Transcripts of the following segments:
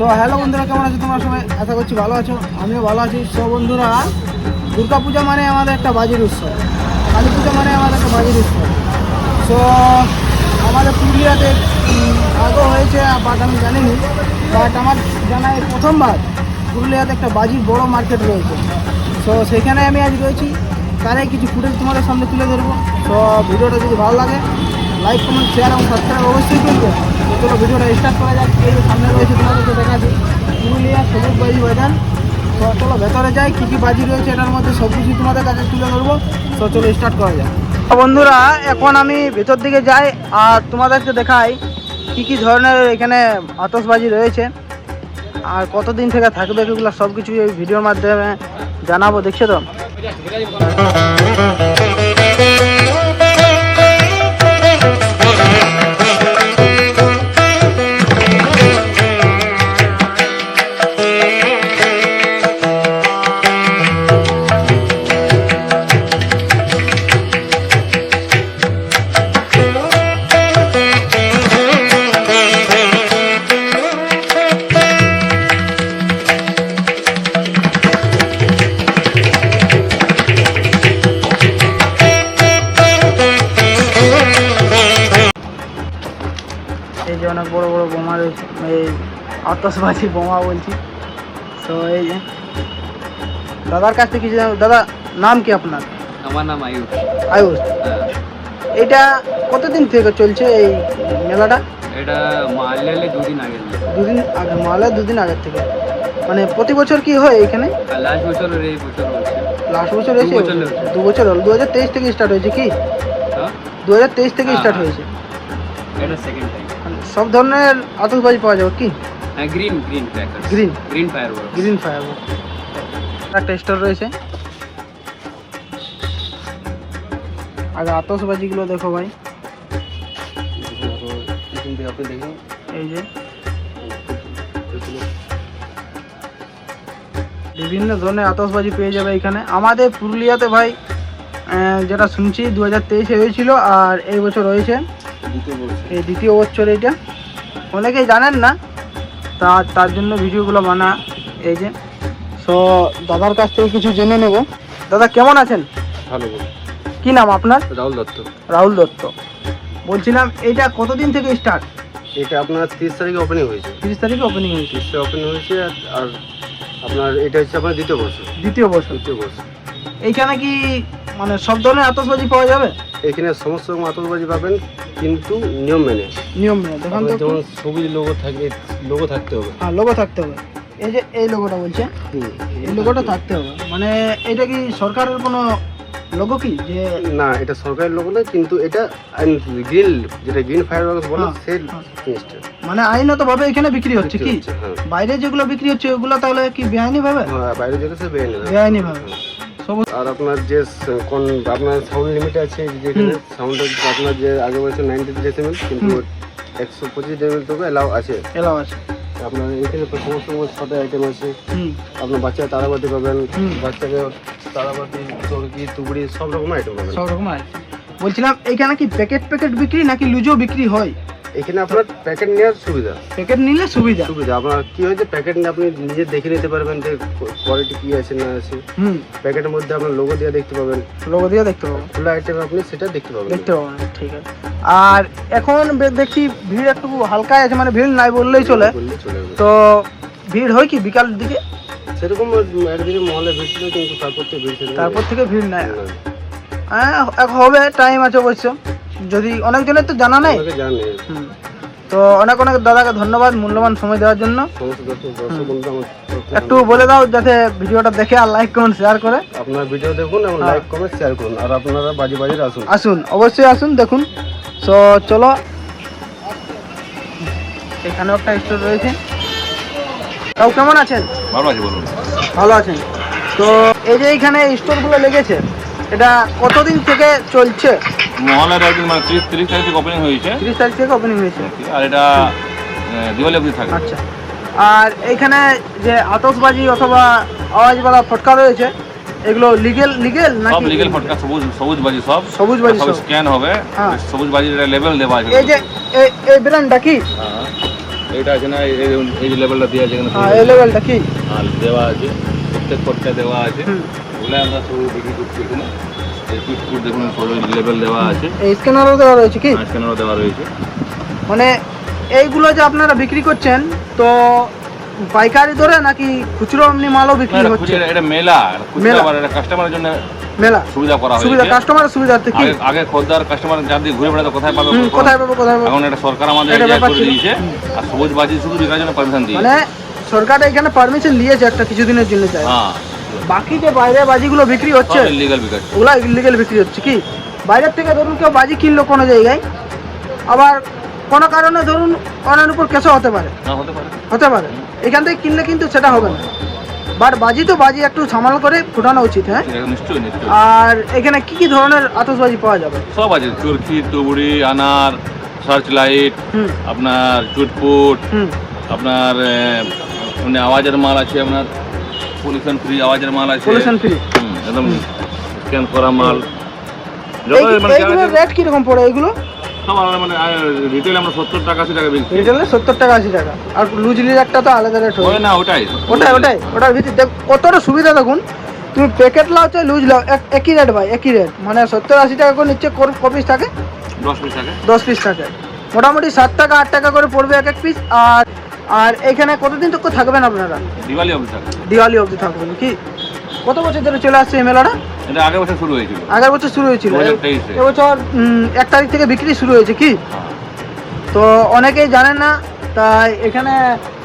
So hello বন্ধুরা, কেমন আছো? তোমরা সবাই আশা করছি ভালো আছো, আমিও ভালো আছি। সো বন্ধুরা দুর্গা পূজা মানে আমাদের একটা বাজির উৎসব। কালী পূজা মানে আমাদের একটা বাজির উৎসব। সো আমাদের পুরুলিয়াতে আগেও হয়েছে, বাট আমি জানিনি। বাট আমার জানা এই প্রথমবার পুরুলিয়াতে একটা বাজির বড় মার্কেট রয়েছে। সো সেখানে আমি আজ রয়েছি। তারাই কিছু ফুটেজ তোমাদের সামনে তুলে ধরবো। তো ভিডিওটা যদি ভালো লাগে লাইক কমেন্ট শেয়ার এবং সাবস্ক্রাইব অবশ্যই করবে। চলো ভিডিওটা স্টার্ট করা যাক। এই সামনে রয়েছে তোমাদেরকে দেখাচ্ছি। পুরুলিয়া সবুজ বাজি বাজার তো চলো ভেতরে যাই, কী কী বাজি রয়েছে এটার মধ্যে সব কিছু তোমাদের কাছে তুলে ধরবো। তো চলো স্টার্ট করা যাক। বন্ধুরা, এখন আমি ভেতর দিকে যাই আর তোমাদেরকে দেখাই কি কি ধরনের এখানে আতসবাজি রয়েছে। আর কতদিন থেকে থাকবে এগুলো সব কিছু এই ভিডিওর মাধ্যমে জানাব, দেখছ তো? যে অনেক বড় বড় বোমা রয়েছে এই আতসবাজি বোমা বলছি। তো এই যে দাদার কাছ থেকে কিছু। দাদা নাম কি আপনার? আমার নাম আয়ুষ। আয়ুষ। হ্যাঁ। এটা কতদিন থেকে চলছে এই মেলাটা? এটা মারলে দুদিন আগে। দুদিন আগে মালা দুদিন আগের থেকে। মানে প্রতি বছর কি হয় এখানে? লাস্ট বছর এই বছর লাস্ট বছর এসে। দু বছর হল দু হাজার তেইশ থেকে স্টার্ট হয়েছে কি? হ্যাঁ? দু হাজার তেইশ থেকে স্টার্ট হ্যাঁ। হয়েছে। এটা সেকেন্ড টাইম সব ধরনের আতসবাজি পাওয়া যাবে কি? হ্যাঁ green green cracker Green? Green firework green fire একটা স্টোর রয়েছে। আগে আতসবাজিগুলো দেখো ভাই। আপনি দেখুন এই যে। বিভিন্ন ধরনের আতসবাজি পেয়ে যাবে এখানে। আমাদের পুরুলিয়াতে ভাই যেটা শুনছি দু হাজার তেইশে হয়েছিল আর এই বছর বলছি এই দ্বিতীয় বছর এটা অনেকেই জানেন না তা তার জন্য ভিডিওগুলো বানা এই যে। সো দাদার কাছ থেকে কিছু জেনে নেব। দাদা কেমন আছেন? ভালো কি নাম আপনার? রাহুল দত্ত। রাহুল দত্ত। বলছিলাম এইটা কতদিন থেকে স্টার্ট এটা আপনার তিরিশ তারিখে ওপেনিং হয়েছে। তিরিশ তারিখে ওপেনিং হয়েছে। তিরিশে ওপেনিং হয়েছে আর- আপনার এটা হচ্ছে আপনার দ্বিতীয় বর্ষ দ্বিতীয় বছর। দ্বিতীয় বর্ষ এইখানে কি মানে সব ধরনের আতসবাজি পাওয়া যাবে? এখানে সমস্ত রকম আতঙ্কবাজি পাবেন কিন্তু নিয়ম মেনে। নিয়ম মেনে দেখান তো যেমন সবুজ লোগো থাকে লোগো থাকতে হবে। হ্যাঁ লোগো থাকতে হবে। এই যে এই লোগোটা বলছে এই লোগোটা থাকতে হবে। মানে এটা কি সরকারের কোনো লোগো কি? যে না এটা সরকারের লোগো না কিন্তু এটা গ্রিন যেটা গ্রিন ফায়ার বলে হ্যাঁ, সেই হ্যাঁ। জিনিসটা। মানে আইনত ভাবে এখানে বিক্রি হচ্ছে কি? হ্যাঁ। বাইরে যেগুলো বিক্রি হচ্ছে ওগুলো তাহলে কি বেআইনি ভাবে? হ্যাঁ, বাইরে যেটা সে বেআইনি। বেআইনি ভাবে। আর আপনার যে কোন আপনার সাউন্ড লিমিট আছে যেখানে সাউন্ড আপনার যে আগে বলছে নাইনটি ডেসিমেল কিন্তু একশো পঁচিশ ডেসিমেল তবে এলাও আছে। এলাও আছে। আপনার এখানে তো সমস্ত ছোটো আইটেম আছে। আপনার বাচ্চা তারাবাতি পাবেন। বাচ্চাকে তারাবাতি চরকি তুবড়ি সব রকম আইটেম পাবেন। সব রকম আছে বলছিলাম এখানে কি প্যাকেট প্যাকেট বিক্রি নাকি লুজো বিক্রি হয়? এখানে আপনার প্যাকেট নেওয়ার সুবিধা। প্যাকেট নিলে সুবিধা। সুবিধা। আপনার কি হয়েছে প্যাকেট নিয়ে আপনি নিজে দেখে নিতে পারবেন যে কোয়ালিটি কি আছে না আছে। হুম। প্যাকেটের মধ্যে আপনার লোগো দিয়ে দেখতে পাবেন। লোগো দিয়ে দেখতে পাবো খোলা আইটেম আপনি সেটা দেখতে পাবেন। দেখতে পাবো না, ঠিক আছে। আর এখন দেখছি ভিড় একটু হালকাই আছে মানে ভিড় নাই বললেই চলে। চলে তো ভিড় হয় কি বিকাল দিকে? সেরকম একদিকে মহলে ভিড় ছিল কিন্তু তারপর তো ভিড় ছিল তারপর থেকে ভিড় নাই। হ্যাঁ। হবে টাইম আছে অবশ্য। যদি অনেকজনের তো জানা নেই? আমাকে জানে। হুম। তো অনেক অনেক দাদাকে ধন্যবাদ মূল্যবান সময় দেওয়ার জন্য। একটু বলে দাও যাতে ভিডিওটা দেখে আর লাইক কমেন্ট শেয়ার করে। আপনার ভিডিও দেখুন এবং। লাইক কমেন্ট শেয়ার করুন। আর আপনারা বাজি বাজির আসুন। আসুন অবশ্যই আসুন দেখুন। সো চলো। এখানেও একটা স্টোর রয়েছে। তাও কেমন আছেন? ভালো আছে বলুন। ভালো আছেন। তো এই যে এইখানে স্টোরগুলো লেগেছে এটা কতদিন থেকে চলছে? মহলার একদিন মানে তিরিশ তিরিশ তারিখ থেকে ওপেনিং হয়েছে। তিরিশ তারিখ থেকে ওপেনিং হয়েছে। আর এটা দিওয়ালি অবধি থাকবে। আচ্ছা। আর এইখানে যে আতসবাজি অথবা আওয়াজওয়ালা ফটকা রয়েছে এগুলো লিগেল লিগেল সব লিগেল ফটকা সবুজ সবুজ বাজি সব। সবুজ বাজি সব। স্ক্যান হবে। হ্যাঁ। সবুজ বাজির লেভেল দেওয়া আছে। এই যে এই- এই ব্র্যান্ডটা কি? হ্যাঁ। এটা আছে না এই- যে লেভেলটা দেওয়া আছে এখানে। হ্যাঁ এই লেভেলটা কি? আর দেওয়া আছে। প্রত্যেক পটটা দেওয়া আছে। ওগুলো আমরা সব বিক্রি করছি এখানে। এই দেখুন সব লেভেল দেওয়া আছে। এই স্ক্যানারও দেওয়া রয়েছে কি? স্ক্যানারও দেওয়া রয়েছে। মানে এইগুলো যে আপনারা বিক্রি করছেন তো পাইকারি ধরে নাকি খুচরো এমনি মালও বিক্রি হচ্ছে? এটা মেলা মেলা। এটা কাস্টমারের জন্য মেলা। সুবিধা করা সুবিধা কাস্টমারের সুবিধার্থে কি? আগে খদ্দার কাস্টমার যাদের ঘুরে বেড়াতে কোথায় পাবে কোথায় পাবো কোথায় পাবো? এখন এটা সরকার আমাদের এটা ব্যাপার করে দিয়েছে। আর সবুজ বাজি শুধু জন্য পারমিশন দিয়েছে। মানে সরকার এখানে পারমিশন দিয়েছে একটা কিছুদিনের জন্য চাই হ্যাঁ। বাকি যে বাইরে বাজিগুলো বিক্রি হচ্ছে ইলিগাল বিকাশ ওগুলা ইলিগেল বিক্রি হচ্ছে কি? বাইরের থেকে ধরুন কেউ বাজি কিনলো কোনো জায়গায় আবার কোনো কারণে ধরুন অনার উপর কেসও হতে পারে। না হতে পারে। হতে পারে। এখান থেকে কিনলে কিন্তু সেটা হবে না। বাট বাজি তো বাজি একটু সামাল করে ফুটানো উচিত হ্যাঁ? আর এখানে কি কি ধরনের আতসবাজি পাওয়া যাবে? সব আছে চরকি তুবড়ি আনার সার্চ লাইট আপনার চুটপুট আপনার মানে আওয়াজের মাল আছে আপনার পলিউশন ফ্রি আওয়াজের মাল আছে। পলিউশন ফ্রি একদম স্ক্যান করা মাল। মানে রেট কীরকম পড়ে এগুলো মানে রিটেল আমরা সত্তর টাকা আশি টাকা বিক্রি রিটেলে সত্তর টাকা আশি টাকা। আর একটা তো আলাদা রেট হয় না ওটাই। ওটাই ওটাই ওটার ভিতরে দেখ কতটা সুবিধা দেখুন। তুমি প্যাকেট লাও চাই লুজ লাও এক- একই রেট ভাই একই রেট মানে সত্তর আশি টাকা করে নিচ্ছে কপিস থাকে? দশ পিস টাকা দশ পিস থাকে। মোটামুটি সাত টাকা আট টাকা করে পড়বে এক এক পিস আর আর এখানে কতদিন তো থাকবেন আপনারা? দিওয়ালি অবধি টাকা দিওয়ালি অবধি থাকবেন কি? কত বছর ধরে চলে আসছে এই মেলাটা? এটা আগের বছর শুরু হয়েছিল। আগের বছর শুরু হয়েছিল। 2023 এ। এবছর এক তারিখ থেকে বিক্রি শুরু হয়েছে কি। তো অনেকেই জানেন না তাই এখানে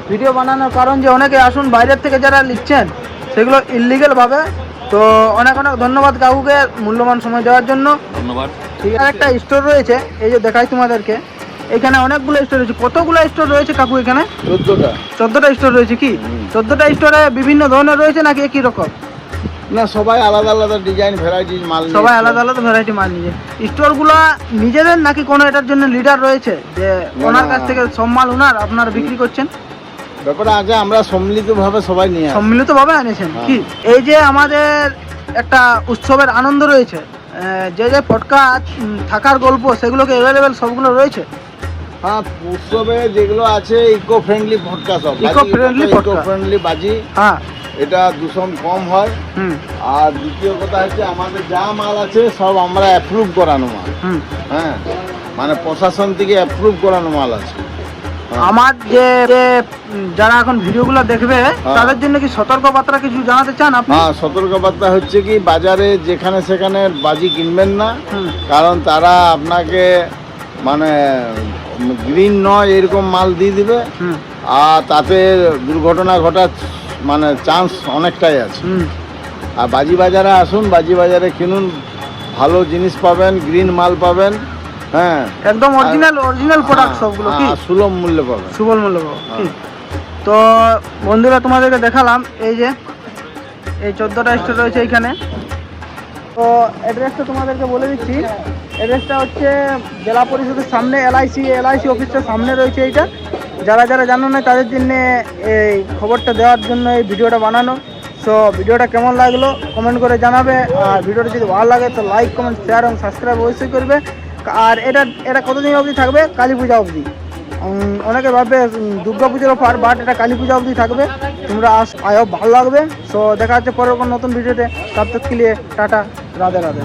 ভিডিও বানানোর কারণ যে অনেকে আসুন বাইরের থেকে যারা লিখছেন সেগুলো ইলিগেল ভাবে। তো অনেক অনেক ধন্যবাদ কাকুকে মূল্যবান সময় দেওয়ার জন্য। ধন্যবাদ। ঠিক আছে। একটা স্টোর রয়েছে এই যে দেখাই তোমাদেরকে। এখানে অনেকগুলো স্টোর রয়েছে। কতগুলো স্টোর রয়েছে কাকু এখানে? চোদ্দোটা। চোদ্দটা স্টোর রয়েছে কি? চোদ্দটা স্টোরে বিভিন্ন ধরনের রয়েছে নাকি একই রকম? না সবাই আলাদা আলাদা ডিজাইন ভ্যারাইটির মাল সবাই আলাদা আলাদা ভ্যারাইটি মাল নিয়ে স্টোরগুলো নিজেদের নাকি কোনো এটার জন্য লিডার রয়েছে? যে ওনার কাছ থেকে সব মাল ওনার আপনারা বিক্রি করছেন? ব্যাপারটা আছে আমরা সম্মিলিতভাবে সবাই নিয়ে সম্মিলিতভাবে আনেছেন হ্যাঁ। কি? এই যে আমাদের একটা উৎসবের আনন্দ রয়েছে যে যে ফটকা থাকার গল্প সেগুলোকে অ্যাভেলেবেল সবগুলো রয়েছে? হ্যাঁ উৎসবে যেগুলো আছে ইকো ফ্রেন্ডলি ফটকা সব Eco-friendly ইকো ফ্রেন্ডলি বাজি হ্যাঁ। এটা দূষণ কম হয়। আর দ্বিতীয় কথা হচ্ছে আমাদের যা মাল আছে সব আমরা অ্যাপ্রুভ করানো মাল। হ্যাঁ মানে প্রশাসন থেকে অ্যাপ্রুভ করানো মাল আছে। হ্যাঁ। আমার যে যে, যারা এখন ভিডিওগুলো দেখবে তাদের জন্য কি সতর্কবার্তা কিছু জানাতে চান আপনি? হ্যাঁ সতর্কবার্তা হচ্ছে কি বাজারে যেখানে সেখানে বাজি কিনবেন না। কারণ তারা আপনাকে মানে গ্রিন নয় এরকম মাল দিয়ে দিবে। আর তাতে দুর্ঘটনা ঘটার মানে চান্স অনেকটাই আছে। আর বাজি বাজারে আসুন বাজি বাজারে কিনুন ভালো জিনিস পাবেন গ্রিন মাল পাবেন হ্যাঁ। একদম অরিজিনাল অরিজিনাল প্রোডাক্ট সবগুলো কি? হ্যাঁ, সুলভ মূল্যে পাবেন। সুলভ মূল্য পাবো, কি? হ্যাঁ। তো বন্ধুরা তোমাদেরকে দেখালাম এই যে এই চোদ্দোটা স্টোর রয়েছে এইখানে তো অ্যাড্রেসটা তোমাদেরকে বলে দিচ্ছি। অ্যাড্রেসটা হচ্ছে জেলা পরিষদের সামনে এলআইসি এলআইসি অফিসটার সামনে রয়েছে এইটা। যারা যারা জানো না, তাদের জন্য এই খবরটা দেওয়ার জন্য এই ভিডিওটা বানানো। সো ভিডিওটা কেমন লাগল কমেন্ট করে জানাবে। আর ভিডিওটা যদি ভালো লাগে, তো লাইক কমেন্ট শেয়ার এবং সাবস্ক্রাইব অবশ্যই করবে। আর এটা এটা কতদিন অবধি থাকবে? কালী পূজা অবধি। অনেকে ভাববে দুর্গা পুজোর অফার বাট এটা কালী পূজা অবধি থাকবে। তোমরা আস, আয়ো ভালো লাগবে। সো দেখা হচ্ছে পরের নতুন ভিডিওতে। তার তক কে লিয়ে টাটা, রাধে রাধে।